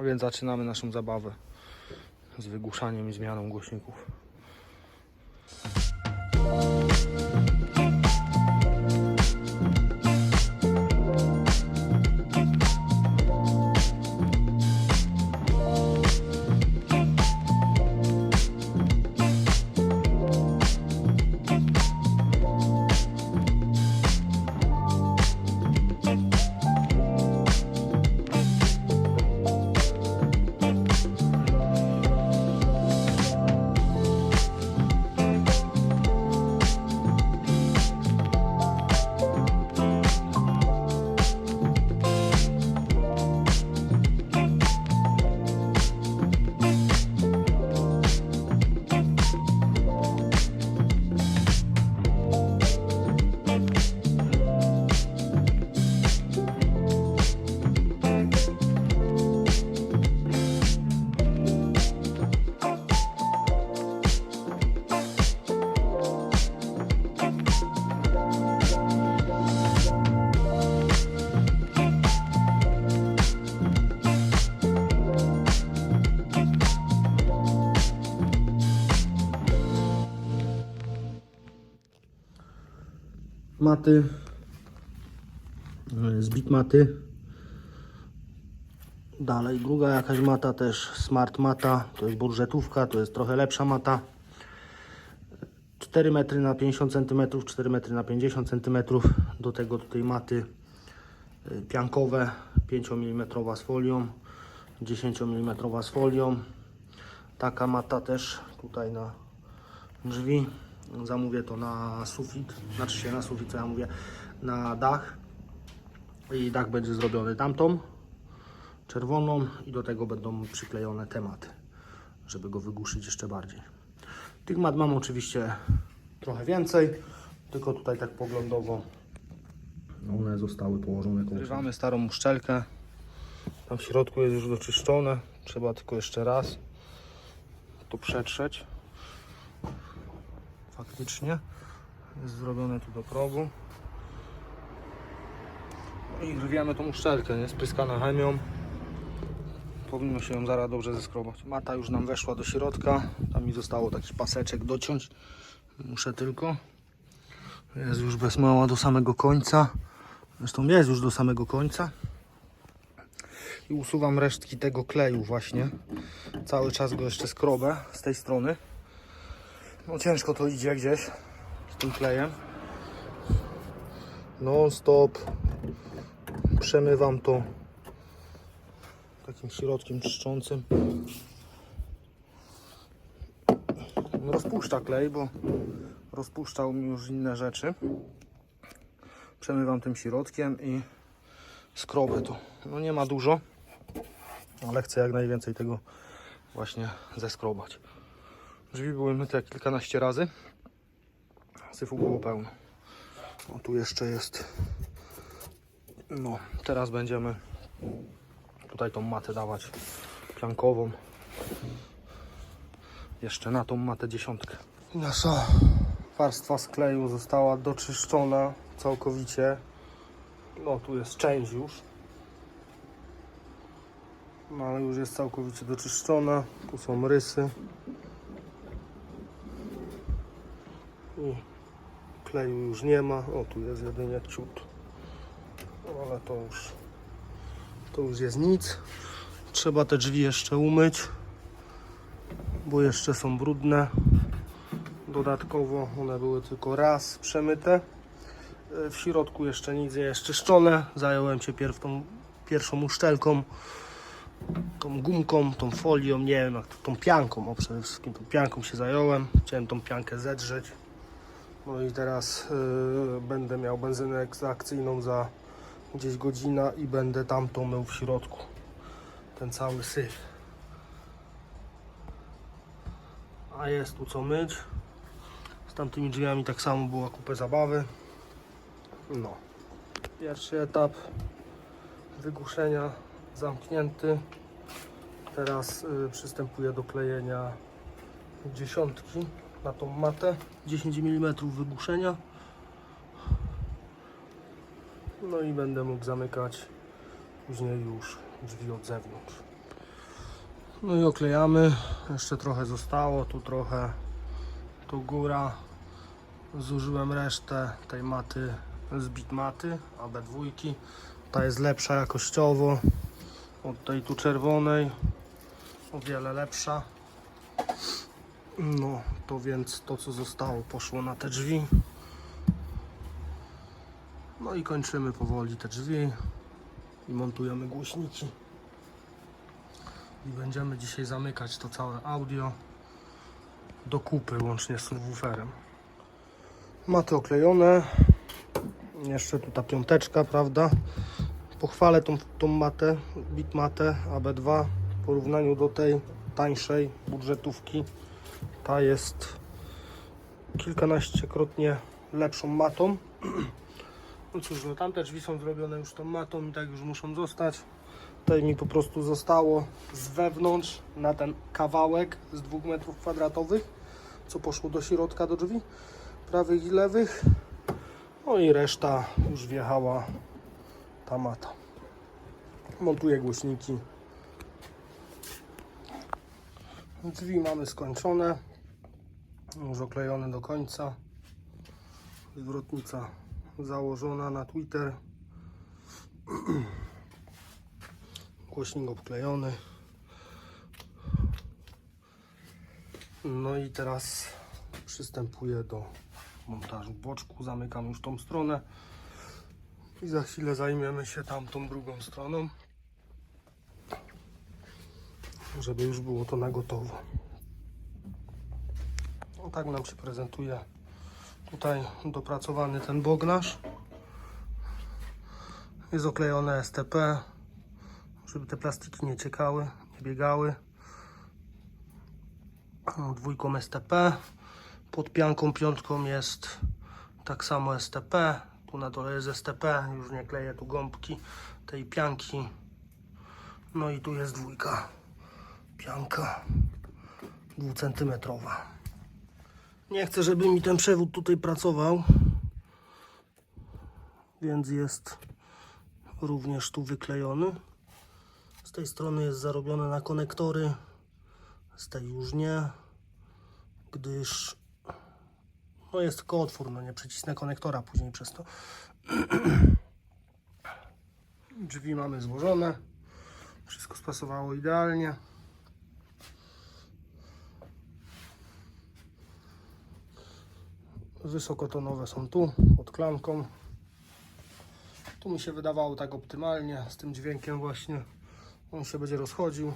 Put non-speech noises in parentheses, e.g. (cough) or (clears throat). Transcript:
Więc zaczynamy naszą zabawę z wygłuszaniem i zmianą głośników. Maty, zbit maty. Dalej druga jakaś mata też, smart mata, to jest budżetówka, to jest trochę lepsza mata. 4 metry na 50 cm, 4 metry na 50 cm. Do tego tutaj maty y, piankowe, 5 mm z folią, 10 mm z folią. Taka mata też tutaj na drzwi. Zamówię to na sufit, znaczy się na sufit, co ja mówię, na dach. I dach będzie zrobiony tamtą, czerwoną i do tego będą przyklejone tematy, żeby go wygłuszyć jeszcze bardziej. Tych mat mam oczywiście trochę więcej, tylko tutaj tak poglądowo one zostały położone. Zrywamy starą uszczelkę. Tam w środku jest już doczyszczone. Trzeba tylko jeszcze raz to przetrzeć. Faktycznie jest zrobione tu do progu. No I grwiamy tą uszczelkę, nie? Spryskana chemią. Powinno się ją zaraz dobrze zeskrobać. Mata już nam weszła do środka. Tam mi zostało taki paseczek dociąć. Muszę tylko. Jest już bez mała do samego końca. Zresztą jest już do samego końca. I usuwam resztki tego kleju właśnie. Cały czas go jeszcze skrobę z tej strony. No ciężko to idzie gdzieś z tym klejem. Non stop przemywam to takim środkiem czyszczącym. On rozpuszcza klej, bo rozpuszczał mi już inne rzeczy. Przemywam tym środkiem i skrobę to. No nie ma dużo, ale chcę jak najwięcej tego właśnie zeskrobać. Drzwi były myte kilkanaście razy. Syfu było pełno. O tu jeszcze jest. No, teraz będziemy tutaj tą matę dawać piankową. Jeszcze na tą matę dziesiątkę. Nasza warstwa skleju została doczyszczona całkowicie. No tu jest część już. No ale już jest całkowicie doczyszczona. Tu są rysy. Kleju już nie ma. O tu jest jedynie ciut. Ale to już to już jest nic. Trzeba te drzwi jeszcze umyć, bo jeszcze są brudne. Dodatkowo one były tylko raz przemyte. E, W środku jeszcze nic nie jest czyszczone. Zająłem się pierw tą pierwszą uszczelką, tą gumką, tą folią, nie wiem jak to, tą pianką, o przede wszystkim tą pianką się zająłem. Chciałem tą piankę zedrzeć. No i teraz e, będę miał benzynę ekstrakcyjną za gdzieś godzina i będę tamtą mył w środku. Ten cały syf. A jest tu co myć. Z tamtymi drzwiami tak samo była kupę zabawy. No. Pierwszy etap wygłuszenia zamknięty. Teraz y, przystępuję do klejenia dziesiątki na tą matę. 10 mm wygłuszenia. No i będę mógł zamykać później już drzwi od zewnątrz. No i oklejamy. Jeszcze trochę zostało, tu trochę, tu góra. Zużyłem resztę tej maty z bitmaty AB2. Ta jest lepsza jakościowo od tej tu czerwonej. O wiele lepsza. No, to więc to co zostało poszło na te drzwi. No i kończymy powoli te drzwi i montujemy głośniki. I będziemy dzisiaj zamykać to całe audio do kupy łącznie z subwooferem. Maty oklejone. Jeszcze tu ta piąteczka, prawda? Pochwalę tą, tą matę, bitmatę AB2 w porównaniu do tej tańszej budżetówki. Ta jest kilkanaściekrotnie lepszą matą. No cóż, no tamte drzwi są zrobione już tą matą i tak już muszą zostać. Tutaj mi po prostu zostało z wewnątrz na ten kawałek z 2 metrów kwadratowych, co poszło do środka do drzwi, prawych i lewych. No i reszta już wjechała ta mata. Montuję głośniki. Drzwi mamy skończone. Już oklejone do końca. Zwrotnica założona na Twitter. (clears throat) Głośnik obklejony. No i teraz przystępuję do montażu boczku. Zamykam już tą stronę. I za chwilę zajmiemy się tamtą drugą stroną. Żeby już było to na gotowo. No tak nam się prezentuje tutaj dopracowany ten bognaż. Jest oklejone STP, żeby te plastiki nie ciekały, nie biegały. No, Dwójką STP. Pod pianką piątką jest tak samo STP. Tu na dole jest STP, już nie kleję tu gąbki tej pianki. No i tu jest dwójka pianka dwucentymetrowa. Nie chcę, żeby mi ten przewód tutaj pracował, więc jest również tu wyklejony. Z tej strony jest zarobione na konektory, z tej już nie, gdyż no jest tylko otwór, no nie przycisnę konektora później przez to. (clears throat) Drzwi mamy złożone, wszystko spasowało idealnie. Wysokotonowe są tu, pod klamką. Tu mi się wydawało tak optymalnie, z tym dźwiękiem właśnie. On się będzie rozchodził.